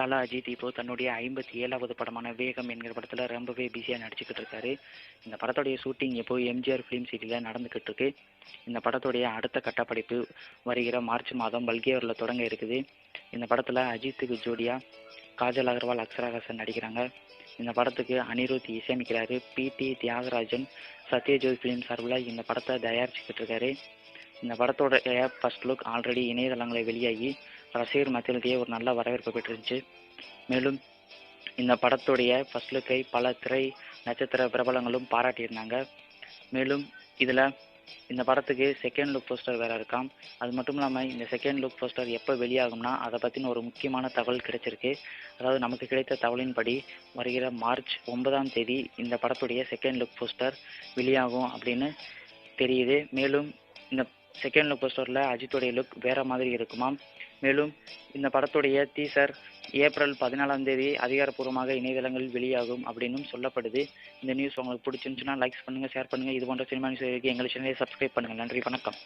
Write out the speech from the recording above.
தல அஜித் இப்போ தன்னுடைய ஐம்பத்தி ஏழாவது படமான வேகம் என்கிற படத்தில் ரொம்பவே பிஸியாக நடிச்சுக்கிட்டு இருக்காரு. இந்த படத்துடைய ஷூட்டிங் இப்போ எம்ஜிஆர் ஃபிலிம் சிட்டியில் நடந்துக்கிட்டு இருக்கு இந்த படத்துடைய அடுத்த கட்டப்படைப்பு வருகிற மார்ச் மாதம் பல்கேவரில் தொடங்க இருக்குது. இந்த படத்தில் அஜித்துக்கு ஜோடியாக காஜல் அகர்வால் அக்ஷராகாசன் நடிக்கிறாங்க. இந்த படத்துக்கு அனிருத் இசையமைக்கிறாரு. பிடி தியாகராஜன் சத்யஜோதி ஃபிலிம் சார்பில் இந்த படத்தை தயாரிச்சுக்கிட்டு இருக்காரு. இந்த படத்தோட ஃபர்ஸ்ட் லுக் ஆல்ரெடி இணையதளங்களில் வெளியாகி ரசிகர் மத்தியிலேயே ஒரு நல்ல வரவேற்பு பெற்றிருந்துச்சு. மேலும் இந்த படத்துடைய ஃபர்ஸ்ட் லுக்கை பல திரை நட்சத்திர பிரபலங்களும் பாராட்டியிருந்தாங்க. மேலும் இதில் இந்த படத்துக்கு செகண்ட் லுக் போஸ்டர் வேறு இருக்காம். அது மட்டும் இல்லாமல் இந்த செகண்ட் லுக் போஸ்டர் எப்போ வெளியாகும்னா அதை பற்றின ஒரு முக்கியமான தகவல் கிடைச்சிருக்கு. அதாவது நமக்கு கிடைத்த தகவலின்படி வருகிற மார்ச் ஒன்பதாம் தேதி இந்த படத்துடைய செகண்ட் லுக் போஸ்டர் வெளியாகும் அப்படின்னு தெரியுது. மேலும் இந்த செகண்ட் லுக் ஸ்டோரில் அஜித்துடைய லுக் வேறு மாதிரி இருக்குமாம் மேலும் இந்த படத்துடைய டீசர் ஏப்ரல் பதினாலாம் தேதி அதிகாரப்பூர்வமாக இணையதளங்களில் வெளியாகும் அப்படின்னும் சொல்லப்படுது. இந்த நியூஸ் உங்களுக்கு பிடிச்சிருந்துச்சுன்னா லைக்ஸ் பண்ணுங்கள் ஷேர் பண்ணுங்கள் இது போன்ற சினிமா நியூஸ் எங்கள் சேனலை சப்ஸ்கிரைப் பண்ணுங்கள் நன்றி வணக்கம்.